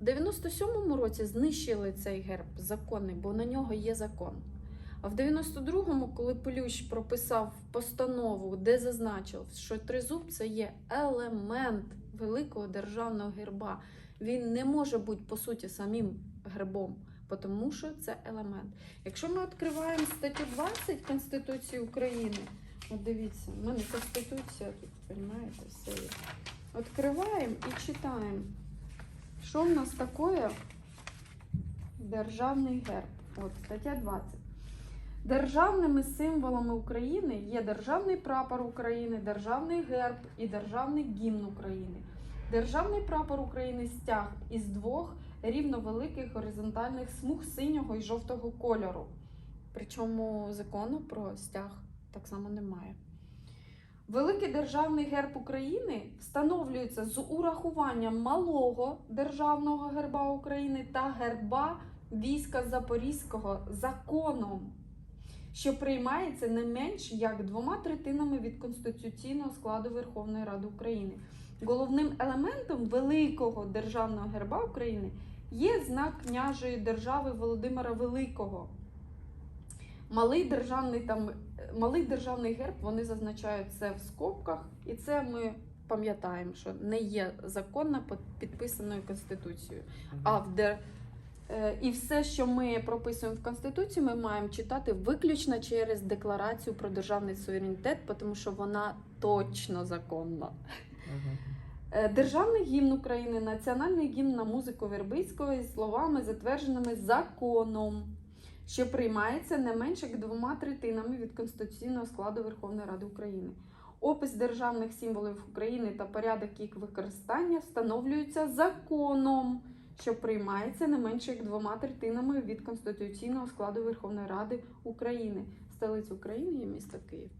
В 97-му році знищили цей герб законний, бо на нього є закон. А в 92-му, коли Плющ прописав постанову, де зазначив, що тризуб це є елемент великого державного герба, він не може бути по суті самим гербом, тому що це елемент. Якщо ми відкриваємо статтю 20 Конституції України, от дивіться, в мене Конституція тут, розумієте, все є. Відкриваємо і читаємо, що в нас таке державний герб. От стаття 20. Державними символами України є державний прапор України, державний герб і державний гімн України. Державний прапор України стяг із двох рівновеликих горизонтальних смуг синього і жовтого кольору. Причому закону про стяг так само немає. Великий державний герб України встановлюється з урахуванням малого державного герба України та герба війська Запорізького законом, що приймається не менш як двома третинами від конституційного складу Верховної Ради України. Головним елементом великого державного герба України є знак княжої держави Володимира Великого. Малий державний там малий державний герб вони зазначають це в скобках, і це ми пам'ятаємо, що не є законно підписаною конституцією. А в де е, і все, що ми прописуємо в конституції, ми маємо читати виключно через декларацію про державний суверенітет, тому що вона точно законна. Е, Державний гімн України, національний гімн на музику Вербицького словами, затвердженими законом, що приймається не менше як двома третинами від конституційного складу Верховної Ради України. Опис державних символів України та порядок їх використання встановлюються законом, що приймається не менше як двома третинами від конституційного складу Верховної Ради України. Столиця України є місто Київ.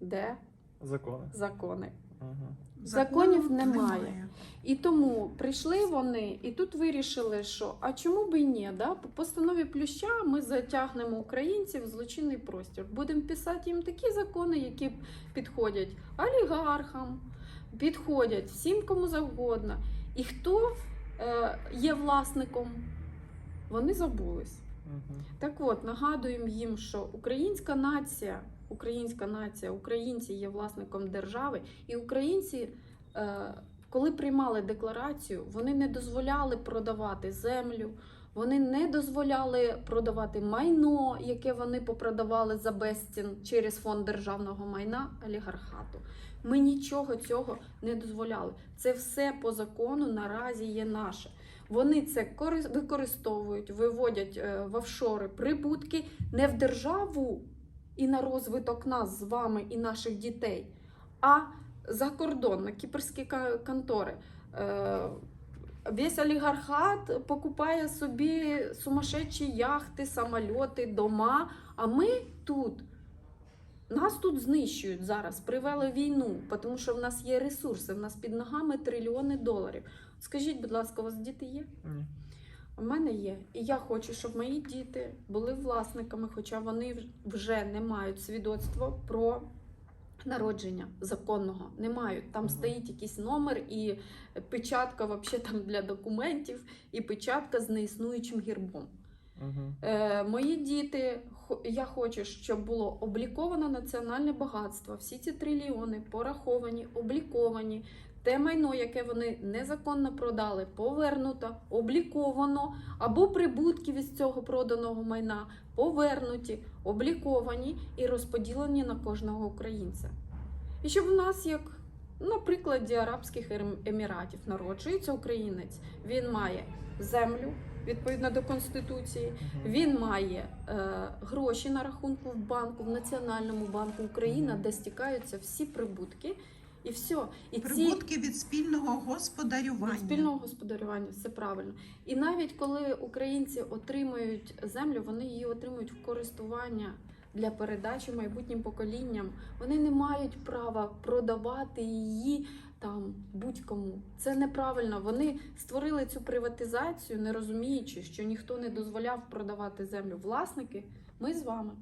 Де Закони. закони? Законів немає. І тому прийшли вони і тут вирішили, що а чому б і ні? Да? По постанові Плюща ми затягнемо українців в злочинний простір. Будемо писати їм такі закони, які підходять олігархам, підходять всім кому завгодно. І хто е, є власником, вони забулись. Мгм. Так от нагадуємо їм, що українська нація, українська нація, українці є власником держави, і українці, е, коли приймали декларацію, вони не дозволяли продавати землю, вони не дозволяли продавати майно, яке вони попродавали за безцін через фонд державного майна олігархату. Ми нічого цього не дозволяли. Це все по закону наразі є наше. Вони це використовують, виводять е, в офшори прибутки не в державу і на розвиток нас з вами і наших дітей, а за кордон на кіпрські контори. Е, Весь олігархат покупає собі сумасшедші яхти, самольоти, дома. А ми тут. Нас тут знищують зараз, привели війну, тому що в нас є ресурси, в нас під ногами трильйони доларів. Скажіть, будь ласка, у вас діти є? Ні. У мене є. І я хочу, щоб мої діти були власниками, хоча вони вже не мають свідоцтва про народження законного. Не мають. Там стоїть якийсь номер і печатка вообще там для документів, і печатка з неіснуючим гербом. Мгм. Е, мої діти, я хочу, щоб було обліковано національне багатство. Всі ці трильйони пораховані, обліковані. Те майно, яке вони незаконно продали, повернуто, обліковано, або прибутки від цього проданого майна повернуті, обліковані і розподілені на кожного українця. І щоб у нас, як на прикладі Арабських Ем- Еміратів, народжується українець, він має землю відповідно до Конституції. Він має е, гроші на рахунку в банку, в Національному банку Україна, де стікаються всі прибутки, і все. І ці Прибутки від спільного господарювання. від спільного господарювання, все правильно. І навіть коли українці отримують землю, вони її отримують в користування для передачі майбутнім поколінням. Вони не мають права продавати її там будь-кому. Це неправильно. Вони створили цю приватизацію, не розуміючи, що ніхто не дозволяв продавати землю. Власники, ми з вами.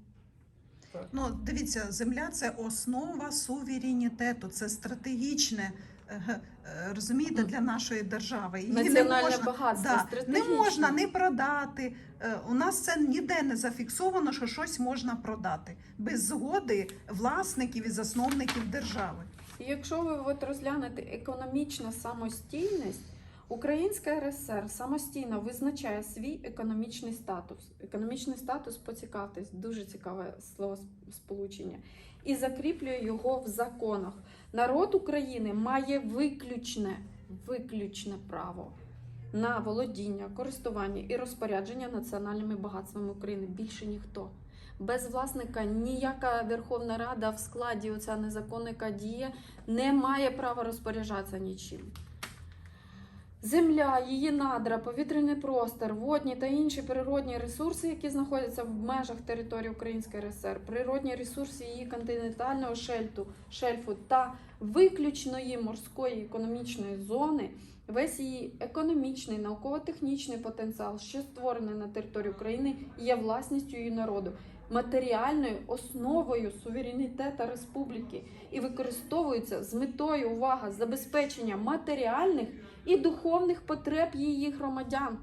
Ну, дивіться, земля це основа суверенітету, це стратегічне е, е, розумієте, для нашої держави. Її Національне не можна, багатство, да, не можна не продати. Е, У нас це ніде не зафіксовано, що щось можна продати без згоди власників і засновників держави. І якщо ви от розглянете економічну самостійність, Українська РСР самостійно визначає свій економічний статус. Економічний статус, поцікавтесь, дуже цікаве слово сполучення, і закріплює його в законах. Народ України має виключне, виключне право на володіння, користування і розпорядження національними багатствами України. Більше ніхто. Без власника ніяка Верховна Рада в складі оця незаконна яка діє не має права розпоряджатися нічим. Земля, її надра, повітряний простор, водні та інші природні ресурси, які знаходяться в межах території Української РСР, природні ресурси її континентального шельфу, шельфу та виключної морської економічної зони, весь її економічний, науково-технічний потенціал, що створений на території України, є власністю її народу, матеріальною основою суверенітету республіки і використовується з метою увага забезпечення матеріальних і духовних потреб її громадян.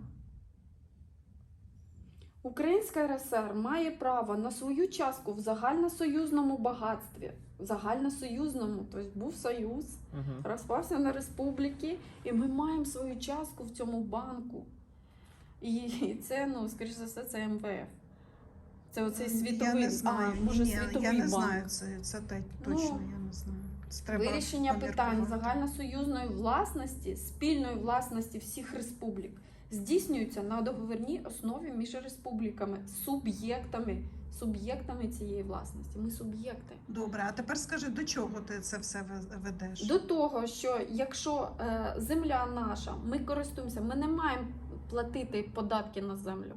Українська РСР має право на свою частку в загальносоюзному багатстві. В загальносоюзному, тобто був союз, Угу. розпався на республіки, і ми маємо свою частку в цьому банку. І це, ну, скоріш за все, це МВФ. Це оцей світовий, я не знаю. а, може, Ні, світовий я не банк. знаю, це, це Ну, точно, я не знаю. Треба Вирішення питань загальносоюзної власності, спільної власності всіх республік здійснюється на договірній основі між республіками, суб'єктами, суб'єктами цієї власності. Ми суб'єкти. Добре, а тепер скажи, до чого ти це все ве- ведеш? До того, що якщо е, земля наша, ми користуємося, ми не маємо платити податки на землю.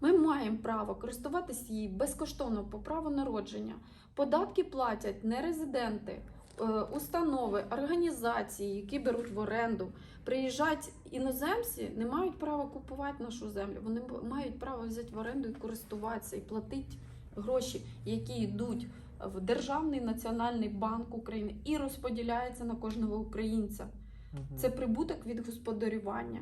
Ми маємо право користуватися її безкоштовно по праву народження. Податки платять не резиденти, установи, організації, які беруть в оренду. Приїжджають іноземці, не мають права купувати нашу землю. Вони мають право взяти в оренду і користуватися, і платити гроші, які йдуть в Державний національний банк України і розподіляється на кожного українця. Це прибуток від господарювання.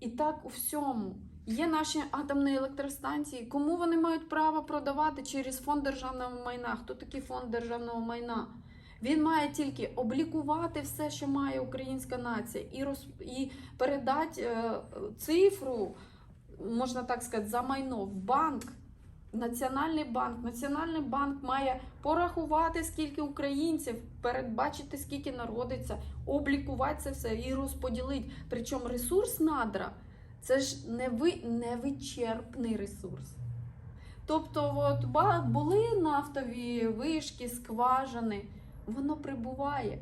І так у всьому. Є наші атомні електростанції. Кому вони мають право продавати через фонд державного майна? Хто такий фонд державного майна? Він має тільки облікувати все, що має українська нація, і роз... і передати е, цифру, можна так сказати, за майно в банк. Національний банк. Національний банк має порахувати, скільки українців, передбачити, скільки народиться, облікувати це все і розподілити. Причому ресурс надра це ж не ви, невичерпний ресурс. Тобто, от, були нафтові вишки, скважини, воно прибуває.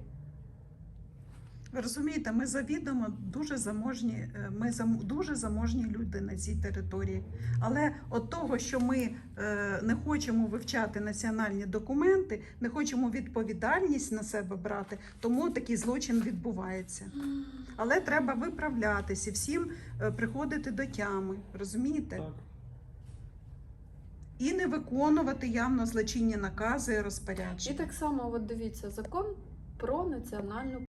Ви розумієте, ми завідомо дуже заможні, е, ми зам, дуже заможні люди на цій території. Але от того, що ми е, не хочемо вивчати національні документи, не хочемо відповідальність на себе брати, тому такий злочин відбувається. Але треба виправлятися, всім е, приходити до тями, розумієте? Так. І не виконувати явно злочинні накази і І розпорядження. так само, от дивіться, закон про національну